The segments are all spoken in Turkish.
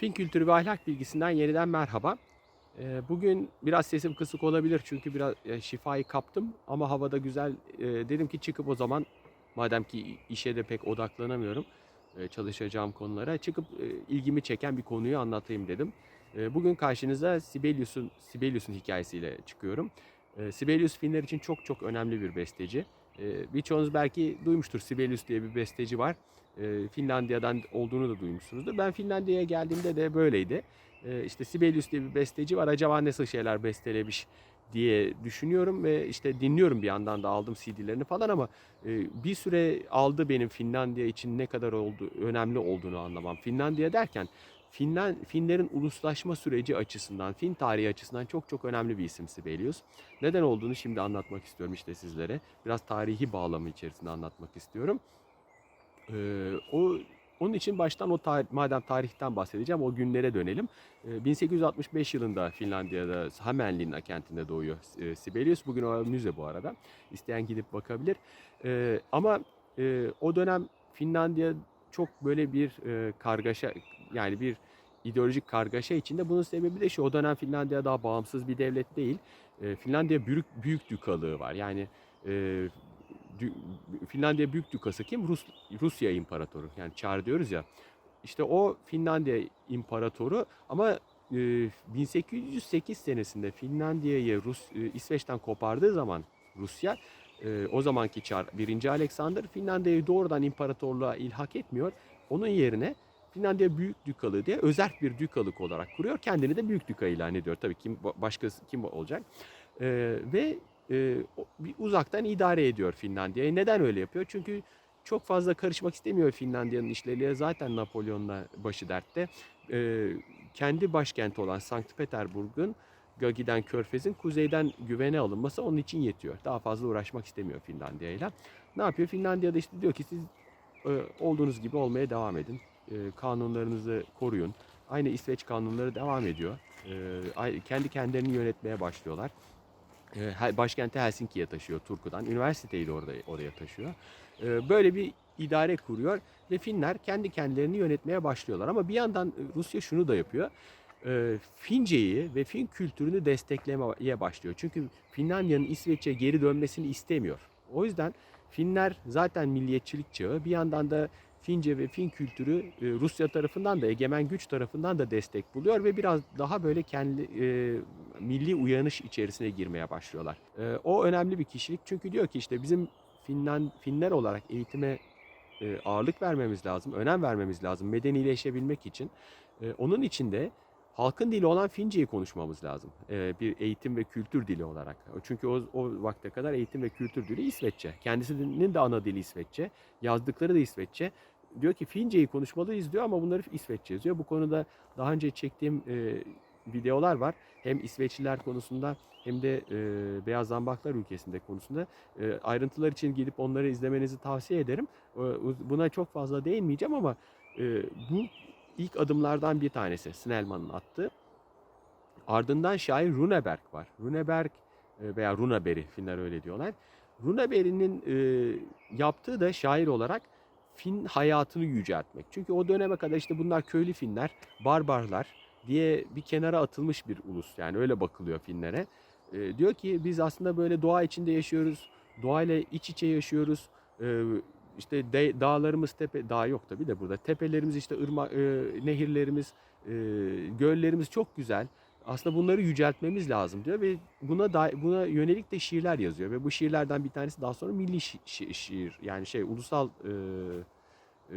Fin kültürü ve ahlak bilgisinden yeniden merhaba. Ee, Bugün biraz sesim kısık olabilir çünkü biraz e, şifayı kaptım ama havada güzel. Ee, Dedim ki çıkıp o zaman madem ki işe de pek odaklanamıyorum e, çalışacağım konulara çıkıp e, ilgimi çeken bir konuyu anlatayım dedim. Bugün karşınıza Sibelius'un Sibelius'un hikayesiyle çıkıyorum. Sibelius Finler için çok çok önemli bir besteci. Birçoğunuz belki duymuştur Sibelius diye bir besteci var. Ee, Finlandiya'dan olduğunu da duymuşsunuzdur. Ben Finlandiya'ya geldiğimde de böyleydi. Ee, işte Sibelius diye bir besteci var. Acaba nasıl şeyler bestelemiş diye düşünüyorum ve işte dinliyorum bir yandan da aldım CD'lerini falan ama e, bir süre aldı benim Finlandiya için ne kadar oldu önemli olduğunu anlamam. Finlandiya derken Finland, Finlerin uluslaşma süreci açısından, Fin tarihi açısından çok çok önemli bir isim Sibelius. Neden olduğunu şimdi anlatmak istiyorum işte sizlere. Biraz tarihi bağlamı içerisinde anlatmak istiyorum. Ee, o onun için baştan o tarih, madem tarihten bahsedeceğim o günlere dönelim. Ee, 1865 yılında Finlandiya'da Hämeenlinna kentinde doğuyor e, Sibelius. Bugün o müze bu arada. İsteyen gidip bakabilir. Ee, ama e, o dönem Finlandiya çok böyle bir e, kargaşa yani bir ideolojik kargaşa içinde. Bunun sebebi de şu o dönem Finlandiya daha bağımsız bir devlet değil. E, Finlandiya büyük büyük dükalığı var. Yani Finlandiya Büyük Dükası kim? Rus, Rusya İmparatoru. Yani Çar diyoruz ya. İşte o Finlandiya İmparatoru ama e, 1808 senesinde Finlandiya'yı Rus e, İsveç'ten kopardığı zaman Rusya e, o zamanki Çar 1. Alexander Finlandiya'yı doğrudan imparatorluğa ilhak etmiyor. Onun yerine Finlandiya Büyük Dükalığı diye özel bir dükalık olarak kuruyor. Kendini de Büyük Düka ilan ediyor. Tabii kim başkası kim olacak? E, ve e, uzaktan idare ediyor Finlandiya'yı. Neden öyle yapıyor? Çünkü çok fazla karışmak istemiyor Finlandiya'nın işleriyle. Zaten Napolyon'la başı dertte. E, kendi başkenti olan Sankt Peterburg'un giden Körfez'in kuzeyden güvene alınması onun için yetiyor. Daha fazla uğraşmak istemiyor Finlandiya'yla. Ne yapıyor? Finlandiya'da işte diyor ki siz e, olduğunuz gibi olmaya devam edin. E, kanunlarınızı koruyun. Aynı İsveç kanunları devam ediyor. E, kendi kendilerini yönetmeye başlıyorlar. E, Hel- başkenti Helsinki'ye taşıyor Turku'dan. Üniversiteyi de orada oraya taşıyor. E, Böyle bir idare kuruyor ve Finler kendi kendilerini yönetmeye başlıyorlar. Ama bir yandan e, Rusya şunu da yapıyor. E, Fince'yi ve Fin kültürünü desteklemeye başlıyor. Çünkü Finlandiya'nın İsveç'e geri dönmesini istemiyor. O yüzden Finler zaten milliyetçilik çağı. Bir yandan da Fince ve Fin kültürü e, Rusya tarafından da egemen güç tarafından da destek buluyor ve biraz daha böyle kendi e, milli uyanış içerisine girmeye başlıyorlar. E, o önemli bir kişilik çünkü diyor ki işte bizim Finland Finler olarak eğitime e, ağırlık vermemiz lazım, önem vermemiz lazım medenileşebilmek için. E, onun için de halkın dili olan Fince'yi konuşmamız lazım. E, bir eğitim ve kültür dili olarak. Çünkü o, o vakte kadar eğitim ve kültür dili İsveççe. Kendisinin de ana dili İsveççe. Yazdıkları da İsveççe. Diyor ki Fince'yi konuşmalıyız diyor ama bunları İsveççe yazıyor. Bu konuda daha önce çektiğim e, videolar var. Hem İsveçliler konusunda hem de e, Beyaz Zambaklar ülkesinde konusunda e, ayrıntılar için gidip onları izlemenizi tavsiye ederim. E, buna çok fazla değinmeyeceğim ama e, bu ilk adımlardan bir tanesi Snellman'ın attığı. Ardından şair Runeberg var. Runeberg e, veya Runeberry Finler öyle diyorlar. Runeberry'nin e, yaptığı da şair olarak Fin hayatını yüceltmek. Çünkü o döneme kadar işte bunlar köylü Finler, barbarlar diye bir kenara atılmış bir ulus. Yani öyle bakılıyor Finlere. E, diyor ki biz aslında böyle doğa içinde yaşıyoruz. Doğayla iç içe yaşıyoruz. E, işte de, dağlarımız tepe dağ yok tabii de burada tepelerimiz işte ırma e, nehirlerimiz e, göllerimiz çok güzel. Aslında bunları yüceltmemiz lazım diyor ve buna da, buna yönelik de şiirler yazıyor ve bu şiirlerden bir tanesi daha sonra milli şi- şi- şiir yani şey ulusal e,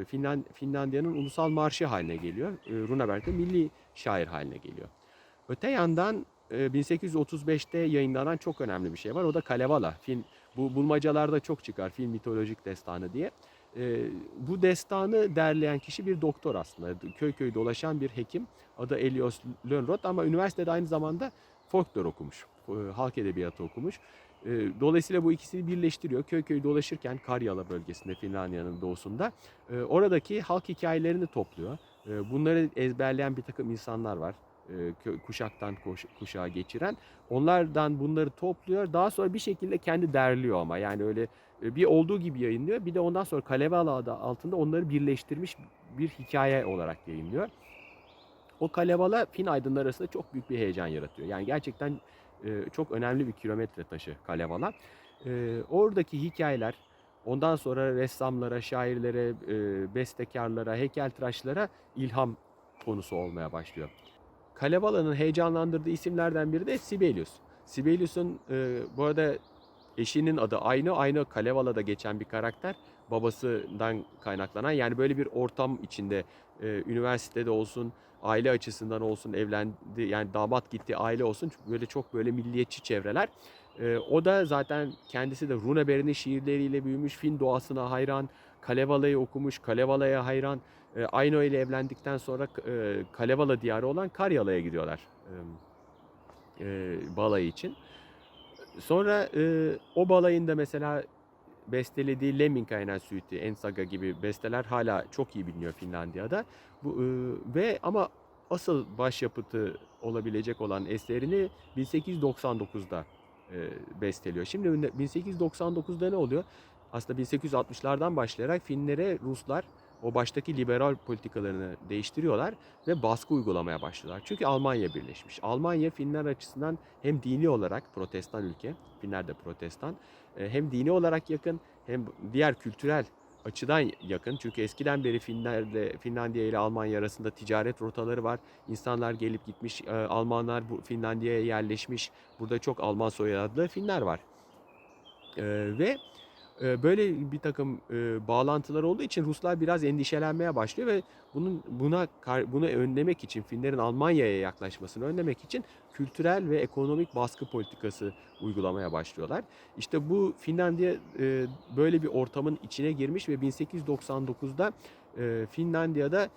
e, Finland, Finlandiya'nın ulusal marşı haline geliyor. E, Runeberg de milli şair haline geliyor. Öte yandan e, 1835'te yayınlanan çok önemli bir şey var. O da Kalevala. Fin, bu bulmacalarda çok çıkar. Film mitolojik destanı diye. E, bu destanı derleyen kişi bir doktor aslında. Köy köy dolaşan bir hekim. Adı Elios Lönnrot ama üniversitede aynı zamanda folklor okumuş. e, Halk edebiyatı okumuş. E, Dolayısıyla bu ikisini birleştiriyor. Köy köy dolaşırken Karyala bölgesinde Finlandiya'nın doğusunda e, oradaki halk hikayelerini topluyor. E, Bunları ezberleyen bir takım insanlar var. E, Kuşaktan kuşağa geçiren. Onlardan bunları topluyor. Daha sonra bir şekilde kendi derliyor ama yani öyle e, bir olduğu gibi yayınlıyor. Bir de ondan sonra Kalevala adı altında onları birleştirmiş bir hikaye olarak yayınlıyor. O Kalevala Fin aydınları arasında çok büyük bir heyecan yaratıyor. Yani gerçekten e, çok önemli bir kilometre taşı Kalevala. Oradaki hikayeler ondan sonra ressamlara, şairlere, bestekarlara, heykeltıraşlara ilham konusu olmaya başlıyor. Kalevala'nın heyecanlandırdığı isimlerden biri de Sibelius. Sibelius'un e, bu arada eşinin adı aynı, aynı Kalevala'da geçen bir karakter. Babasından kaynaklanan yani böyle bir ortam içinde e, üniversitede olsun, aile açısından olsun, evlendi yani damat gitti aile olsun böyle çok böyle milliyetçi çevreler. E, o da zaten kendisi de Runeberg'in şiirleriyle büyümüş, Fin doğasına hayran, Kalevala'yı okumuş, Kalevala'ya hayran. E, Aino ile evlendikten sonra e, Kalevala diyarı olan Karyala'ya gidiyorlar e, e, balayı için. Sonra e, o balayında mesela bestelediği Lemminkainen Suite'i, Ensaga gibi besteler hala çok iyi biliniyor Finlandiya'da. Bu e, ve ama asıl başyapıtı olabilecek olan eserini 1899'da e, besteliyor. Şimdi 1899'da ne oluyor? Aslında 1860'lardan başlayarak Finlere Ruslar o baştaki liberal politikalarını değiştiriyorlar ve baskı uygulamaya başlıyorlar. Çünkü Almanya birleşmiş. Almanya Finler açısından hem dini olarak protestan ülke, Finler de protestan, e, hem dini olarak yakın hem diğer kültürel açıdan yakın. Çünkü eskiden beri Finlerle Finlandiya ile Almanya arasında ticaret rotaları var. İnsanlar gelip gitmiş, e, Almanlar Finlandiya'ya yerleşmiş. Burada çok Alman soyadlı Finler var. E, ve böyle bir takım e, bağlantılar olduğu için Ruslar biraz endişelenmeye başlıyor ve bunun buna bunu önlemek için Finlerin Almanya'ya yaklaşmasını önlemek için kültürel ve ekonomik baskı politikası uygulamaya başlıyorlar. İşte bu Finlandiya e, böyle bir ortamın içine girmiş ve 1899'da Finlandiya'da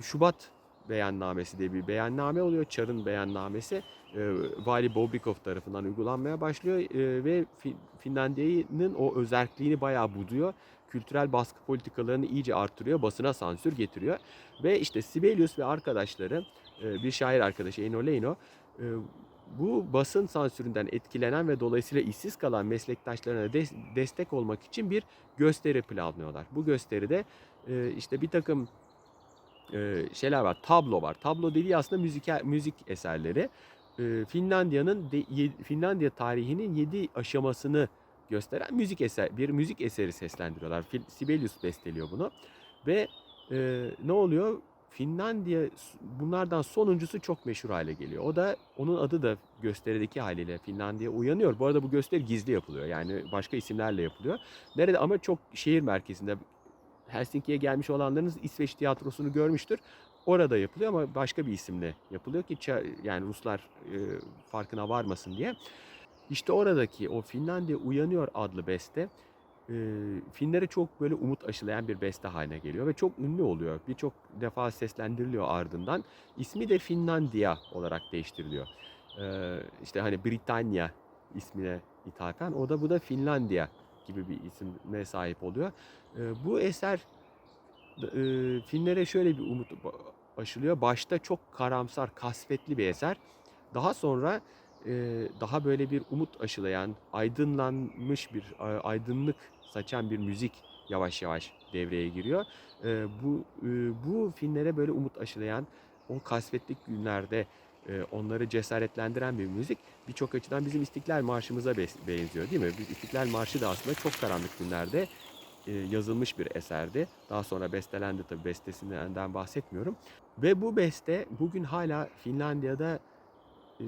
Şubat beyannamesi diye bir beyanname oluyor. Çar'ın beyannamesi e, Vali Bobrikov tarafından uygulanmaya başlıyor e, ve Finlandiya'nın o özelliğini bayağı buduyor. Kültürel baskı politikalarını iyice artırıyor, basına sansür getiriyor. Ve işte Sibelius ve arkadaşları, e, bir şair arkadaşı Eino Leino, e, bu basın sansüründen etkilenen ve dolayısıyla işsiz kalan meslektaşlarına de destek olmak için bir gösteri planlıyorlar. Bu gösteride e, işte bir takım şeyler var, tablo var. Tablo dediği aslında müzik müzik eserleri. Finlandiya'nın Finlandiya tarihinin 7 aşamasını gösteren müzik eser bir müzik eseri seslendiriyorlar. Sibelius besteliyor bunu ve ne oluyor? Finlandiya bunlardan sonuncusu çok meşhur hale geliyor. O da onun adı da gösterideki haliyle Finlandiya uyanıyor. Bu arada bu gösteri gizli yapılıyor. Yani başka isimlerle yapılıyor. Nerede ama çok şehir merkezinde Helsinki'ye gelmiş olanlarınız İsveç tiyatrosunu görmüştür. Orada yapılıyor ama başka bir isimle yapılıyor ki yani Ruslar e, farkına varmasın diye. İşte oradaki o Finlandiya Uyanıyor adlı beste e, Finlere çok böyle umut aşılayan bir beste haline geliyor ve çok ünlü oluyor. Birçok defa seslendiriliyor ardından. İsmi de Finlandiya olarak değiştiriliyor. E, işte hani Britanya ismine ithafen o da bu da Finlandiya gibi bir isime sahip oluyor. E, bu eser e, Finlere şöyle bir umut aşılıyor. Başta çok karamsar, kasvetli bir eser. Daha sonra e, daha böyle bir umut aşılayan, aydınlanmış bir, aydınlık saçan bir müzik yavaş yavaş devreye giriyor. E, bu e, bu Finlere böyle umut aşılayan, o kasvetli günlerde onları cesaretlendiren bir müzik birçok açıdan bizim İstiklal Marşımıza benziyor değil mi? Biz İstiklal Marşı da aslında çok karanlık günlerde e, yazılmış bir eserdi. Daha sonra bestelendi tabi bestesinden bahsetmiyorum. Ve bu beste bugün hala Finlandiya'da e,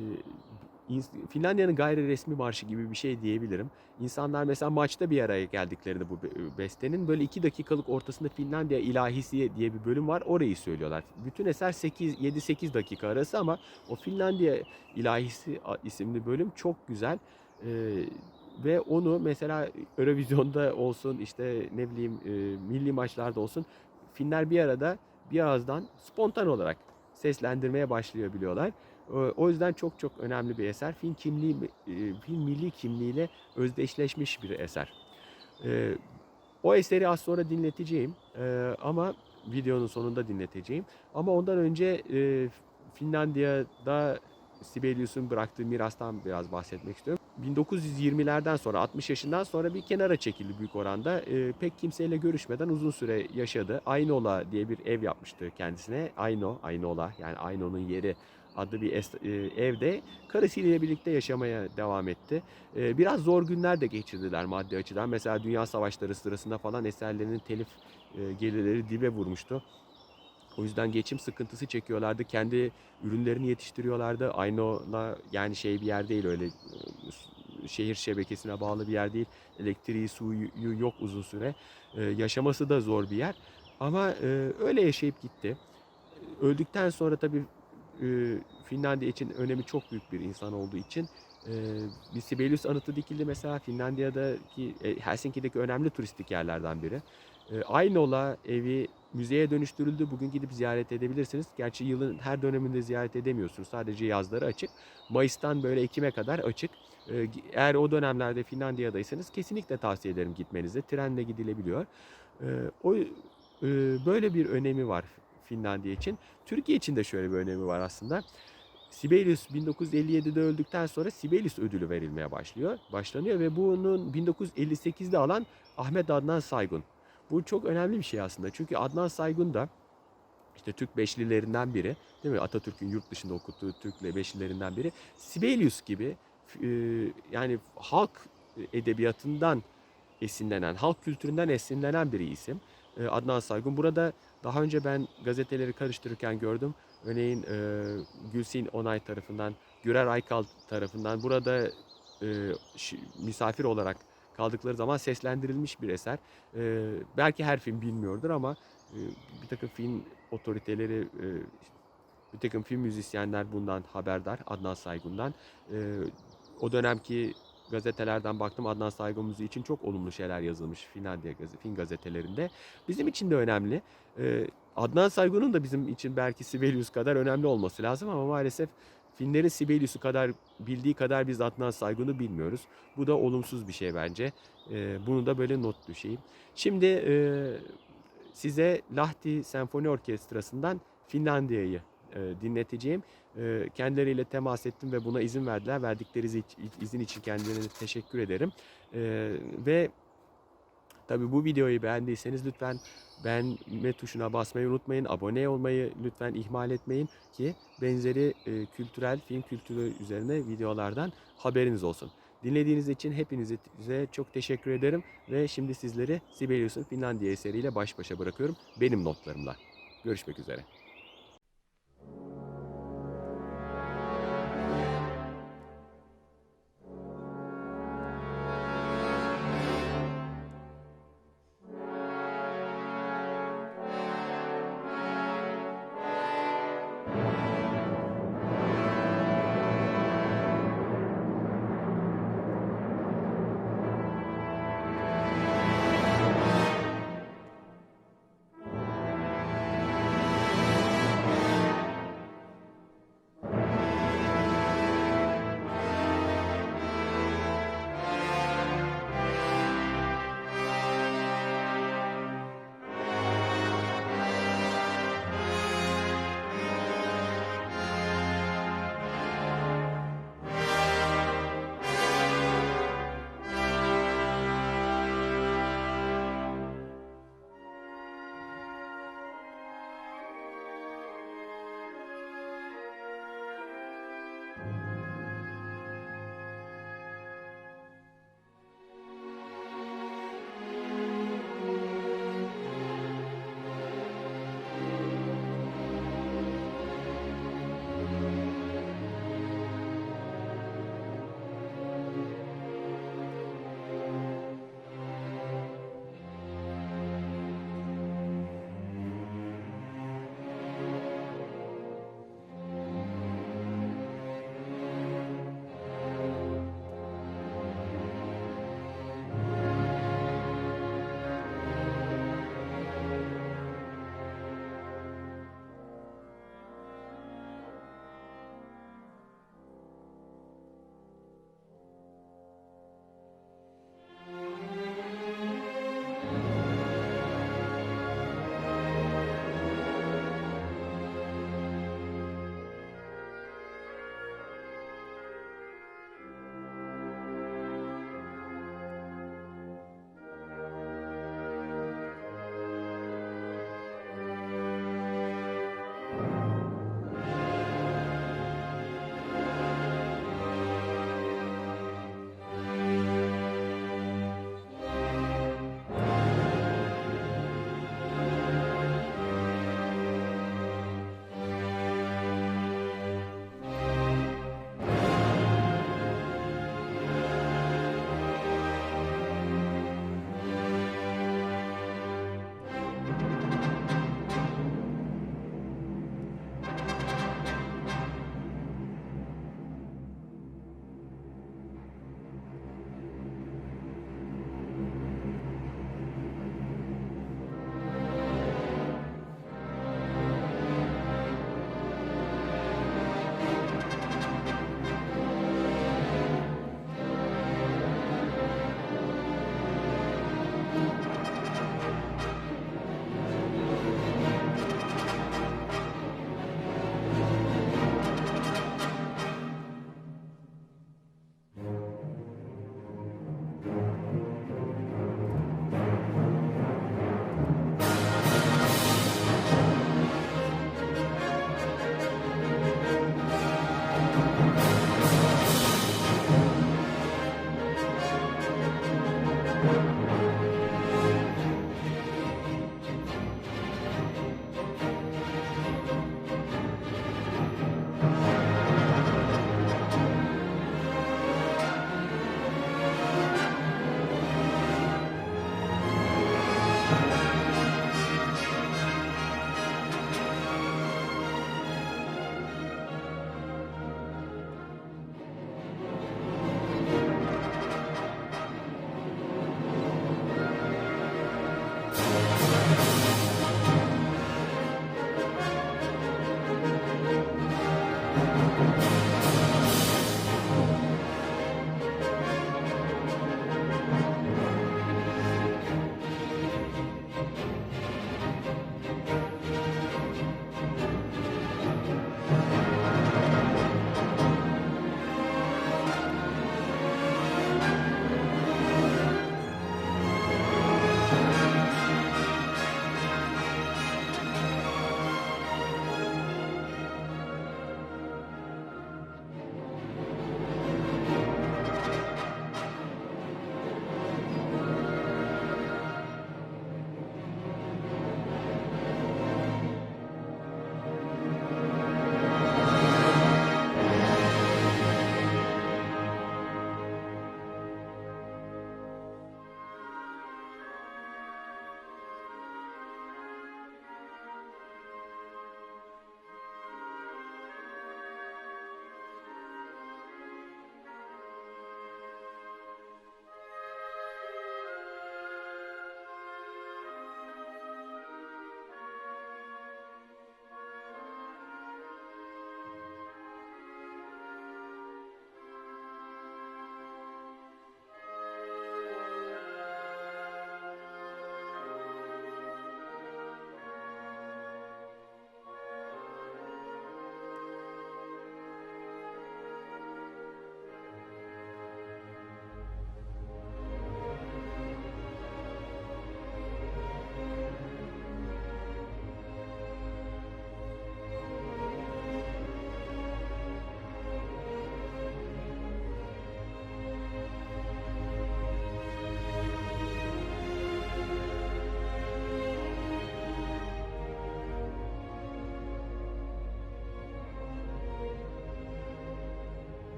Finlandiya'nın gayri resmi marşı gibi bir şey diyebilirim. İnsanlar mesela maçta bir araya geldiklerinde bu bestenin böyle iki dakikalık ortasında Finlandiya ilahisi diye bir bölüm var. Orayı söylüyorlar. Bütün eser 8 7-8 dakika arası ama o Finlandiya ilahisi isimli bölüm çok güzel. Ee, ve onu mesela Eurovision'da olsun işte ne bileyim e, milli maçlarda olsun Finler bir arada bir ağızdan spontan olarak seslendirmeye başlıyor biliyorlar. O yüzden çok çok önemli bir eser. Fin kimliği, Fin milli kimliğiyle özdeşleşmiş bir eser. O eseri az sonra dinleteceğim ama videonun sonunda dinleteceğim. Ama ondan önce Finlandiya'da Sibelius'un bıraktığı mirastan biraz bahsetmek istiyorum. 1920'lerden sonra 60 yaşından sonra bir kenara çekildi büyük oranda. E, pek kimseyle görüşmeden uzun süre yaşadı. Aynola diye bir ev yapmıştı kendisine. Ayno, Aynola yani Ayno'nun yeri adlı bir e, evde karısıyla birlikte yaşamaya devam etti. E, biraz zor günler de geçirdiler maddi açıdan. Mesela Dünya Savaşları sırasında falan eserlerinin telif e, gelirleri dibe vurmuştu. O yüzden geçim sıkıntısı çekiyorlardı. Kendi ürünlerini yetiştiriyorlardı. Ayno'la yani şey bir yer değil öyle şehir şebekesine bağlı bir yer değil. Elektriği, suyu yok uzun süre. Yaşaması da zor bir yer. Ama öyle yaşayıp gitti. Öldükten sonra tabii e, Finlandiya için önemi çok büyük bir insan olduğu için e, bir Sibelius anıtı dikildi mesela Finlandiya'daki e, Helsinki'deki önemli turistik yerlerden biri. E, Ainola evi müzeye dönüştürüldü. Bugün gidip ziyaret edebilirsiniz. Gerçi yılın her döneminde ziyaret edemiyorsunuz. Sadece yazları açık. Mayıs'tan böyle Ekim'e kadar açık. E, Eğer o dönemlerde Finlandiya'daysanız kesinlikle tavsiye ederim gitmenizi. Trenle gidilebiliyor. E, O e, böyle bir önemi var Finlandiya için. Türkiye için de şöyle bir önemi var aslında. Sibelius 1957'de öldükten sonra Sibelius ödülü verilmeye başlıyor. Başlanıyor ve bunun 1958'de alan Ahmet Adnan Saygun. Bu çok önemli bir şey aslında. Çünkü Adnan Saygun da işte Türk beşlilerinden biri. Değil mi? Atatürk'ün yurt dışında okuttuğu Türk beşlilerinden biri. Sibelius gibi e, yani halk edebiyatından esinlenen, halk kültüründen esinlenen bir isim. E, Adnan Saygun. Burada daha önce ben gazeteleri karıştırırken gördüm. Örneğin e, Gülsin Onay tarafından, Gürer Aykal tarafından burada e, misafir olarak kaldıkları zaman seslendirilmiş bir eser. E, belki her film bilmiyordur ama e, bir takım film otoriteleri, e, bir takım film müzisyenler bundan haberdar Adnan Saygun'dan. E, o dönemki gazetelerden baktım Adnan Saygun müziği için çok olumlu şeyler yazılmış Finlandiya Fin gazetelerinde. Bizim için de önemli. E, Adnan Saygun'un da bizim için belki Sibelius kadar önemli olması lazım ama maalesef Finlerin Sibelius'u kadar bildiği kadar biz Adnan Saygun'u bilmiyoruz. Bu da olumsuz bir şey bence. Ee, bunu da böyle not düşeyim. Şimdi e, size Lahti Senfoni Orkestrası'ndan Finlandiya'yı dinleteceğim. E, kendileriyle temas ettim ve buna izin verdiler. Verdikleri iz- izin için kendilerine teşekkür ederim. E, ve tabii bu videoyu beğendiyseniz lütfen beğenme tuşuna basmayı unutmayın. Abone olmayı lütfen ihmal etmeyin ki benzeri e, kültürel film kültürü üzerine videolardan haberiniz olsun. Dinlediğiniz için hepinize çok teşekkür ederim ve şimdi sizleri Sibelius'un Finlandiya eseriyle baş başa bırakıyorum benim notlarımla. Görüşmek üzere.